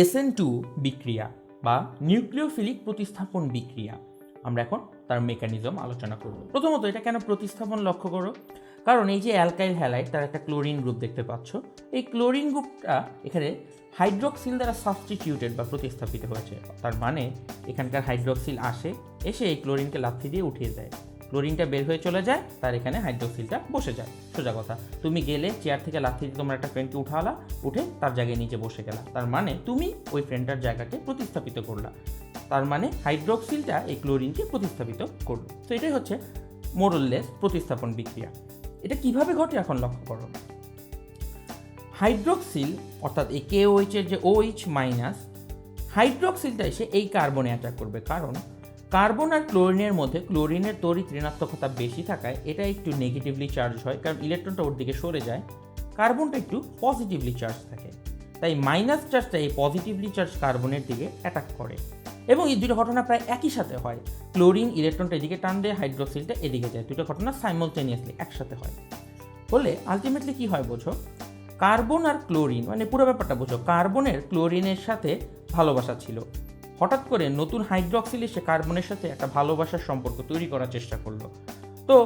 SN two বিক্রিয়া বা nucleophilic প্রতিস্থাপন বিক্রিয়া। আমরা এখন তার মেকানিজম আলোচনা করব। প্রথমত, এটা কেন প্রতিস্থাপন লক্ষ্য করো? কারণ এই যে অ্যালকাইল হ্যালাইড, তার একটা ক্লোরিন গ্রুপ দেখতে পাচ্ছ। এই ক্লোরিন গ্রুপটা এখানে হাইড্রোক্সিল দ্বারা সাবস্টিটিউটেড বা প্রতিস্থাপিত হয়েছে। তার মানে এখানকার হাইড্রোক্সিল আসে, এসে এই ক্লোরিনকে লাথি দিয়ে উঠিয়ে দেয়। ক্লোরিনটা বের হয়ে চলে যায়, তার এখানে হাইড্রোক্সিলটা বসে যায়। সোজা কথা, তুমি গেলে চেয়ার থেকে লাথি দিয়ে তোমার একটা ফ্রেন্ডকে উঠালা, উঠে তার জায়গায় নিচে বসে গেলা। তার মানে তুমি ওই ফ্রেন্ডটার জায়গাকে প্রতিস্থাপিত করলা। তার মানে হাইড্রোক্সিলটা এই ক্লোরিনকে প্রতিস্থাপিত করল। তো এটাই হচ্ছে মোরললেস প্রতিস্থাপন বিক্রিয়া। এটা কীভাবে ঘটে এখন লক্ষ্য করো? হাইড্রোক্সিল অর্থাৎ এই কেওএইচ এর যে ওএইচ মাইনাস হাইড্রোক্সিলটা এসে এই কার্বনে অ্যাটাক করবে। কারণ কার্বন আর ক্লোরিনের মধ্যে ক্লোরিনের তড়িৎ ঋণাত্মকতা বেশি থাকায় এটা একটু নেগেটিভলি চার্জ হয়, কারণ ইলেকট্রনটা ওর দিকে সরে যায়। কার্বনটা একটু পজিটিভলি চার্জ থাকে। তাই মাইনাস চার্জটা এই পজিটিভলি চার্জ কার্বনের দিকে অ্যাটাক করে। এবং এই দুটো ঘটনা প্রায় একই সাথে হয়। ক্লোরিন ইলেকট্রনটা এদিকে টান দেয় হাইড্রোক্সিলটা এদিকে যায়। দুটো ঘটনা সাইমলটেনিয়াসলি একসাথে হয়। বলে আলটিমেটলি কি হয় বোঝো? কার্বন আর ক্লোরিন মানে পুরো ব্যাপারটা বোঝো। কার্বনের ক্লোরিনের সাথে ভালোবাসা ছিল। হঠাৎ করে নতুন হাইড্রোক্সিল এসে কার্বনের সাথে একটা ভালোবাসার সম্পর্ক তৈরি করার চেষ্টা করল। তো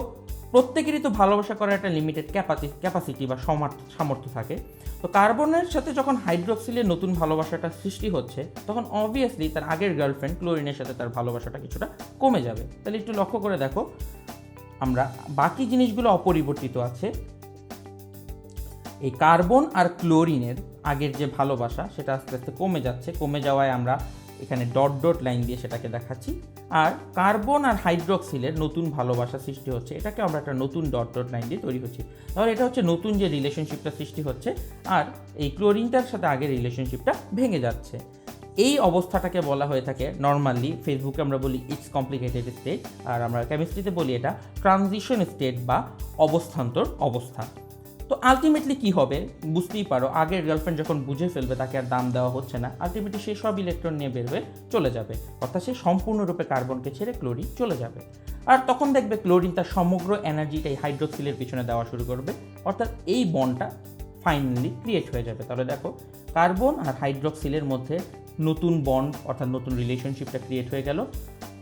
প্রত্যেকেরই তো ভালোবাসা করার একটা লিমিটেড ক্যাপাসি ক্যাপাসিটি বা সমার্থ সামর্থ্য থাকে। তো কার্বনের সাথে যখন হাইড্রোক্সিলের নতুন ভালোবাসাটা সৃষ্টি হচ্ছে, তখন অবভিয়াসলি তার আগের গার্লফ্রেন্ড ক্লোরিনের সাথে তার ভালোবাসাটা কিছুটা কমে যাবে। তাহলে একটু লক্ষ্য করে দেখো, আমরা বাকি জিনিসগুলো অপরিবর্তিত আছে। এই কার্বন আর ক্লোরিনের আগের যে ভালোবাসা, সেটা আস্তে আস্তে কমে যাচ্ছে। কমে যাওয়ায় আমরা এখানে ডট ডট লাইন দিয়ে সেটাকে দেখাচ্ছি। আর কার্বন আর হাইড্রোক্সিলের নতুন ভালোবাসা সৃষ্টি হচ্ছে। এটাকে আমরা একটা নতুন ডট ডট লাইন দিয়ে তৈরি হচ্ছি তাহলে এটা হচ্ছে নতুন যে রিলেশনশিপটা সৃষ্টি হচ্ছে আর এই ক্লোরিনটার সাথে আগের রিলেশনশিপটা ভেঙে যাচ্ছে। এই অবস্থাটাকে বলা হয়ে থাকে নর্মালি ফেসবুকে আমরা বলি ইটস কমপ্লিকেটেড স্টেট আর আমরা কেমিস্ট্রিতে বলি এটা ট্রানজিশন স্টেট বা অবস্থান্তর অবস্থা। তো আলটিমেটলি কি হবে? বুঝতেই পারো, আগের গার্লফ্রেন্ড যখন বুঝে ফেলবে তাকে আর দাম দেওয়া হচ্ছে না আলটিমেটলি সে সব ইলেকট্রন নিয়ে বের হয়ে চলে যাবে। অর্থাৎ সে সম্পূর্ণরূপে কার্বনকে ছেড়ে ক্লোরিন চলে যাবে। আর তখন দেখবে ক্লোরিন তার সমগ্র এনার্জিটা এই হাইড্রোক্সিলের পিছনে দেওয়া শুরু করবে। অর্থাৎ এই বনটা ফাইনালি ক্রিয়েট হয়ে যাবে। তাহলে দেখো কার্বন আর হাইড্রোক্সিলের মধ্যে নতুন বন্ড অর্থাৎ নতুন রিলেশনশিপটা ক্রিয়েট হয়ে গেল।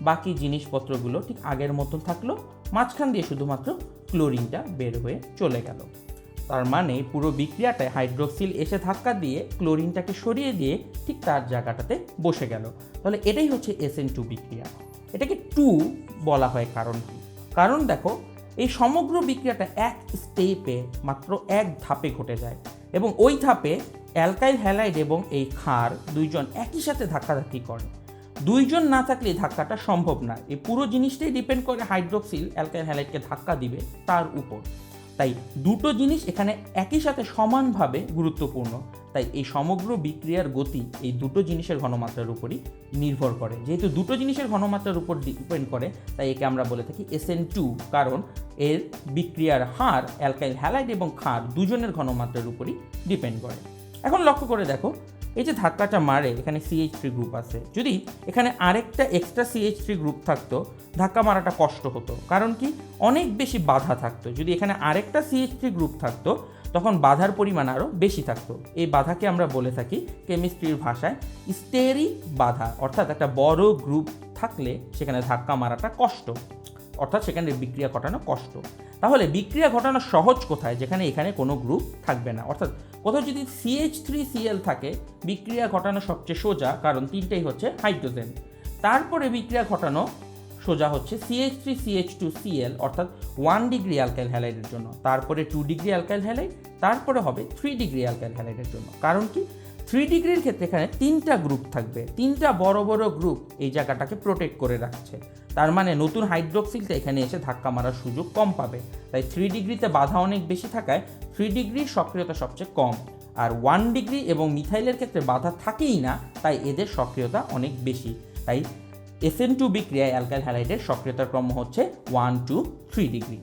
বাকি জিনিসপত্রগুলো ঠিক আগের মতন থাকল, মাঝখান দিয়ে শুধুমাত্র ক্লোরিনটা বের হয়ে চলে গেল। তার মানে পুরো বিক্রিয়াটায় হাইড্রোক্সিল এসে ধাক্কা দিয়ে ক্লোরিনটাকে সরিয়ে দিয়ে ঠিক তার জায়গাটাতে বসে গেল। তাহলে এটাই হচ্ছে এসএন টু বিক্রিয়া। এটাকে টু বলা হয় কারণ কি? কারণ দেখো, এই সমগ্র বিক্রিয়াটা এক স্টেপে মাত্র এক ধাপে ঘটে যায় এবং ওই ধাপে অ্যালকাইল হ্যালাইড এবং এই ক্ষার দুইজন একই সাথে ধাক্কাধাক্কি করে। দুইজন না থাকলে ধাক্কাটা সম্ভব না। এই পুরো জিনিসটাই ডিপেন্ড করে হাইড্রোক্সিল অ্যালকাইল হ্যালাইডকে ধাক্কা দিবে তার উপর। তাই দুটো জিনিস এখানে একই সাথে সমানভাবে গুরুত্বপূর্ণ। তাই এই সমগ্র বিক্রিয়ার গতি এই দুটো জিনিসের ঘনমাত্রার উপরই নির্ভর করে। যেহেতু দুটো জিনিসের ঘনমাত্রার উপর ডিপেন্ড করে, তাই একে আমরা বলে থাকি এসএন টু কারণ এর বিক্রিয়ার হার অ্যালকাইল হ্যালাইড এবং ক্ষার দুজনের ঘনমাত্রার উপরই ডিপেন্ড করে। এখন লক্ষ্য করে দেখো এই যে ধাক্কাটা মারে, এখানে সিএইচ থ্রি গ্রুপ আছে, যদি এখানে আরেকটা এক্সট্রা সিএইচ থ্রি গ্রুপ থাকতো, ধাক্কা মারাটা কষ্ট হতো। কারণ কি? অনেক বেশি বাধা থাকতো। যদি এখানে আরেকটা সিএইচ থ্রি গ্রুপ থাকতো, তখন বাধার পরিমাণ আরও বেশি থাকতো। এই বাধাকে আমরা বলে থাকি কেমিস্ট্রির ভাষায় স্টেরি বাধা। অর্থাৎ একটা বড় গ্রুপ থাকলে সেখানে ধাক্কা মারাটা কষ্ট। অর্থাৎ সেখানে বিক্রিয়া ঘটানো কষ্ট। তাহলে বিক্রিয়া ঘটানো সহজ কোথায়? যেখানে এখানে কোনো গ্রুপ থাকবে না। অর্থাৎ কোথাও যদি সিএইচ থ্রি সিএল থাকে, বিক্রিয়া ঘটানো সবচেয়ে সোজা, কারণ তিনটেই হচ্ছে হাইড্রোজেন তারপরে বিক্রিয়া ঘটানো সোজা হচ্ছে CH three CH two CL অর্থাৎ ওয়ান ডিগ্রি অ্যালকাইল হ্যালাইডের জন্য। তারপরে টু ডিগ্রি অ্যালকাইল হ্যালাইড তারপরে হবে থ্রি ডিগ্রি অ্যালকাইল হ্যালাইডের জন্য। কারণ কি? থ্রি ডিগ্রির ক্ষেত্রে এখানে তিনটা গ্রুপ থাকবে। তিনটা বড় বড় গ্রুপ এই জায়গাটাকে প্রোটেক্ট করে রাখছে। তার মানে নতুন হাইড্রোক্সিলটা এখানে এসে ধাক্কা মারার সুযোগ কম পাবে। তাই থ্রি ডিগ্রিতে বাধা অনেক বেশি থাকায় থ্রি ডিগ্রির সক্রিয়তা সবচেয়ে কম। আর ওয়ান ডিগ্রি এবং মিথাইলের ক্ষেত্রে বাধা থাকেই না, তাই এদের সক্রিয়তা অনেক বেশি। তাই এসএন টু বিক্রিয়ায় অ্যালকাইল হ্যালাইডের সক্রিয়তার ক্রম হচ্ছে ওয়ান টু থ্রি ডিগ্রি